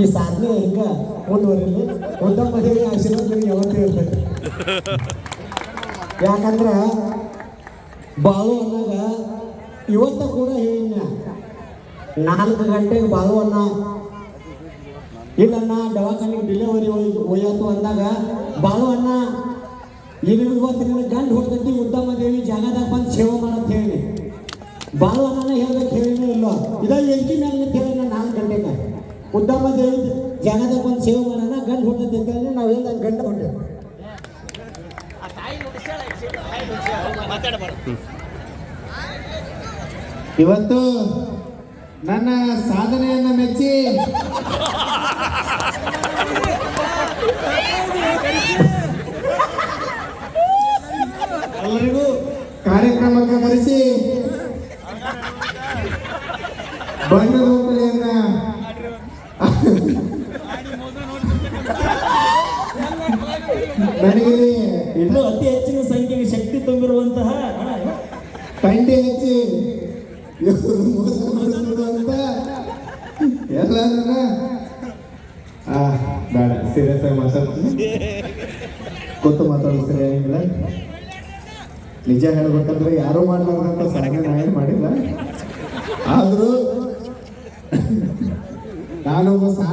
ಈ ಸಾಧನೆ ಹಿಂಗ ಮುಂದುವರಿಲಿ? ಉದ್ದಮ ಮದುವೆ ಆಶೀರ್ವಾದ ನಿಮ್ಗೆ ಯಾವತ್ತೂ ಇರ್ತೈತಿ. ಯಾಕಂದ್ರೆ ಬಾಳು ಅನ್ನಾಗ ಇವತ್ತ ಕೂಡ ಹೇಳಿನ ನಾಲ್ಕು ಗಂಟೆಗೆ ಬಾಳು ಅನ್ನ. ಇಲ್ಲಣ್ಣ, ದವಾಖಾನೆಗೆ ಡಿಲಿವರಿ ಒಯ್ಯತ್ತು ಅಂದಾಗ ಬಾಳು ಅಣ್ಣ ಇಲ್ಲಿ ಇವತ್ತು ನಿನ್ನ ಗಂಡು ಹುಡ್ತೈತಿ ಉದ್ದಮ ದೇವಿ ಜಾಗದಾಗ ಬಂದು ಸೇವೆ ಮಾಡೋದು ಹೇಳಿ. ಬಾಳು ಅಣ್ಣನ ಹೇಳ್ಬೇಕು, ಹೇಳಿನೂ ಇಲ್ಲ. ಇದಾಗಿ ಎಂಟಿ ಮೇಲೆ ನಿಂತು ಹೇಳಿ ನಾಲ್ಕು ಗಂಟೆಗೆ ಉದ್ದಮ ದೇವಿ ಜಾಗದಾಗ ಬಂದು ಸೇವೆ ಮಾಡೋಣ, ಗಂಡು ಹುಡ್ತೈತಿ ಅಂತ ನಾವು ಹೇಳ್ದಂಗೆ ಗಂಡ ಹೊಂಟೆ ಇವತ್ತು ನನ್ನ ಸಾಧನೆಯನ್ನು ಮೆಚ್ಚಿ ಎಲ್ಲರಿಗೂ ಕಾರ್ಯಕ್ರಮಕ್ಕೆ ಕರೆಸಿ ಬಣ್ಣದ ಹೋಬಳಿಯನ್ನ ನನಗೆ ಇನ್ನು ಅತಿ ಹೆಚ್ಚಿನ ಸಂಖ್ಯೆಗೆ ಶಕ್ತಿ ತುಂಬಿರುವಂತಹ ಪಂಡೆ ಹೆಚ್ಚಿ. ಅಂತ. ಆ ಬೇಡ ಸೀರಿಯಸ್ ಆಗಿ ಮಾತಾಡ್ತೀನಿ. ಕೂತು ಮಾತಾಡೋದು ಏನಿಲ್ಲ. ನಿಜ ಹೇಳ್ಬೇಕಂದ್ರೆ ಯಾರು ಮಾಡಲಾರ್ದಂತ ಸಾಧನೆ ನಾನೇನು ಮಾಡಿಲ್ಲ. ಆದರೂ ನಾನು ಸಾಧನೆ